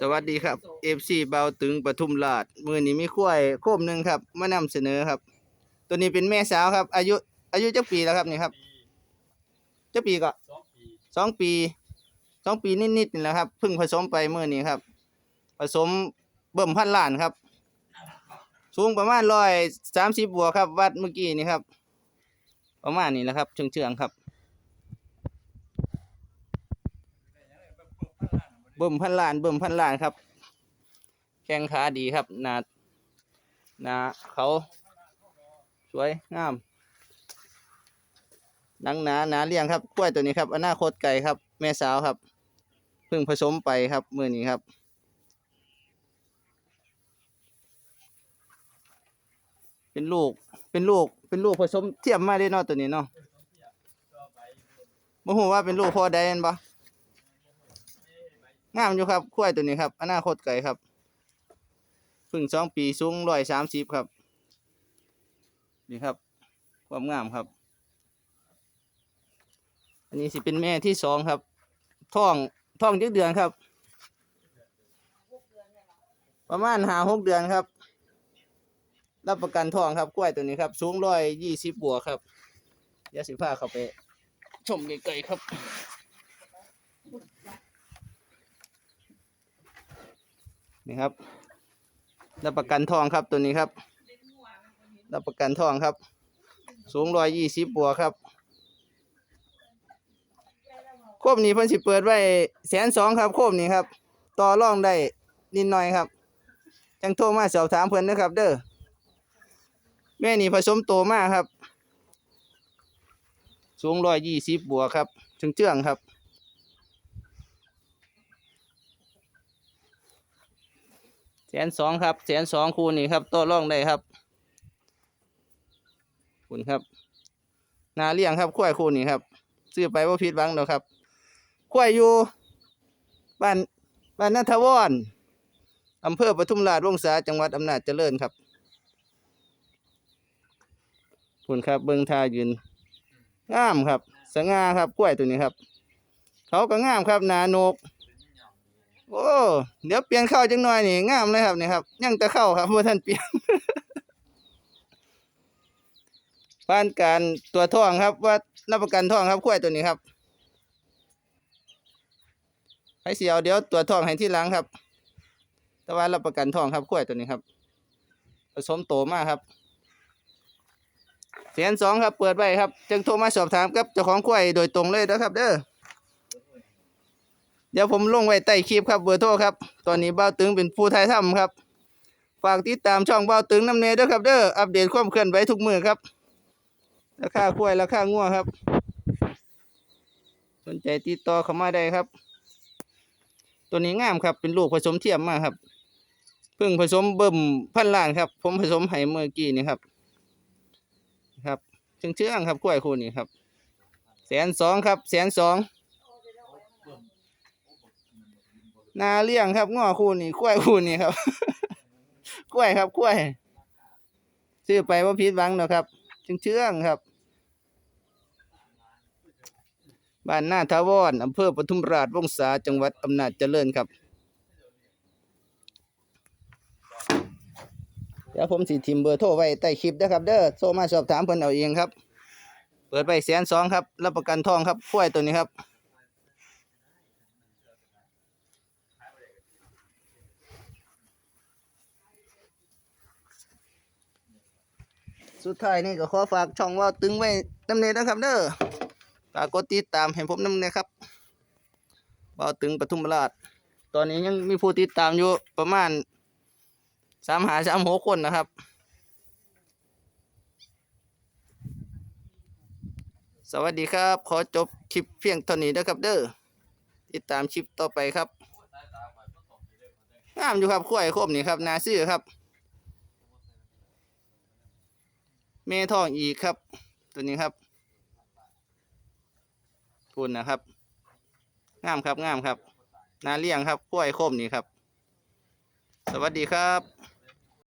สวัสดีครับ FC เบาตึงปทุมราชมือนี้มีควายโคมหนึ่งครับมานำเสนอครับ ตัวนี้เป็นแม่สาวครับ อายุ อายุจักปีแล้วครับนี่ครับจักปีก็สองปีสองปีสองปีนิดๆนี่แหละครับเพิ่งผสมไปมือนี้ครับ ผสมเบิ่มพันล้านครับ สูงประมาณร้อยสามสิบบวกครับ วัดเมื่อกี้นี่ครับ ประมาณนี้แหละครับเชิงๆครับ บิ่มพันล้านเบิ่มพันล้านครับ แข้งขาดีครับหนาหนาเขาสวยงามหนังหนาหนาเลี้ยงครับกล้วยตัวนี้ครับอนาคตไก่ครับ แม่สาวครับเพิ่งผสมไปครับมือนี้ครับเป็นลูก เป็นลูก เป็นลูกผสมเทียมมาได้เนาะตัวนี้เนาะบ่ฮู้ว่าเป็นลูกพ่อใดแม่นบ่ งามอยู่ครับควายตัวนี้ครับอนาคตไก่ครับพึ่งสองปีสูงร้อยสามสิบครับ นี่ครับ ความงามครับ อันนี้สิเป็นแม่ที่สองครับท้องท้องเจ็ดเดือนครับ ประมาณหาหกเดือนครับ รับประกันทองครับกล้วยตัวนี้ครับ สูงร้อยยี่สิบบวกครับยวสิพาเข้าไป ชมไกลๆครับ นี่ครับ รับประกันทองครับตัวนี้ครับ รับประกันทองครับ สูงร้อยยี่สิบบวครับโคมนี้เพิ่นสิเปิดไว้แสนสองครับโคมนี้ครับ ต่อรองได้นิดหน่อยครับ จังโทรมาสอบถามเพิ่นนะครับ เด้อแม่นี่ผสมโตมากครับ สูงร้อยยี่สิบบวครับเจืองครับ แสนสองครับแสนสองคูณนี่ครับต่อรองได้ครับคุณครับ นาเลี้ยงครับควายคูณนี่ครับซื้อไปว่าผิดหวังดอกครับควายอยู่บ้านบ้านนัทวรอำเภอปทุมราชวงศาจังหวัดอำนาจเจริญครับคุณครับเบิ้งทายืนงามครับ สง่าครับกล้วยตัวนี้ครับ เขาก็งามครับ นาโนก โอ้เดี๋ยวเปลี่ยนเข้าจังหน่อยนี่งามเลยครับนี่ครับยังแต่เข้าครับเมื่อท่านเปลี่ยนผ่านการตัวท้องครับว่ารับประกันท้องครับควายตัวนี้ครับให้เสียวเดี๋ยวตัวท้องให้ที่หลังครับ แต่ว่ารับประกันท้องครับควายตัวนี้ครับ ผสมโตมากครับแสนสองครับเปิดไว้ครับจึงโทรมาสอบถามกับเจ้าของควายโดยตรงเลยนะครับ เด้อ เดี๋ยวผมลงไว้ใต้คลิปครับเบอร์โทรครับ ตอนนี้เบ้าตึงเป็นผู้ไทยทำครับ ฝากติดตามช่องเบ้าตึงน้ำเนยด้วยครับเด้อ อัปเดตความเคลื่อนไหวทุกมือครับ ราคาควยราคางัวครับ สนใจติดต่อเข้ามาได้ครับ ตัวนี้งามครับ เป็นลูกผสมเทียมมากครับ เพิ่งผสมเบิ่มพันล้านครับ ผมผสมไห้เมื่อกี้นี่ครับ ครับเชื่องเชื่องๆครับกล้วยคู่นี้ครับ แสนสองครับ แสนสอง นาเลี้ยงครับง้อคู่นี่กล้วยคู่นี่ครับกล้วยครับกล้วยซื้อไปว่าผิดหวังเนาะครับเชื่องเชื่องครับ บ้านหน้าทาวรอำเภอปทุมราชวงศาจังหวัดอำนาจเจริญครับ เดี๋ยวผมสิทิมเบอร์โทรไว้ใต้คลิปนะครับ เด้อโทรมาสอบถามเพิ่นเอาเองครับ เปิดไปแสนสองครับ รับประกันทองครับกล้วยตัวนี้ครับ สุดท้ายนี่ก็ขอฝากช่องว่าตึงไว้น้ำเนยนะครับเด้อฝากกดติดตามให้ผมน้ำเนยครับว่าตึงปทุมราช ตอนนี้ยังมีผู้ติดตามอยู่ประมาณสามหาสามหกคนนะครับสวัสดีครับ ขอจบคลิปเพียงเท่านี้นะครับเด้อติดตามคลิปต่อไปครับงามอยู่ครับขั้วไอ้คมนี่ครับ นาซื่อครับ เมทองอีกครับ ตัวนี้ครับคุณนะครับงามครับงามครับ นาเลี้ยงครับกล้วยโคมนี่ครับ สวัสดีครับ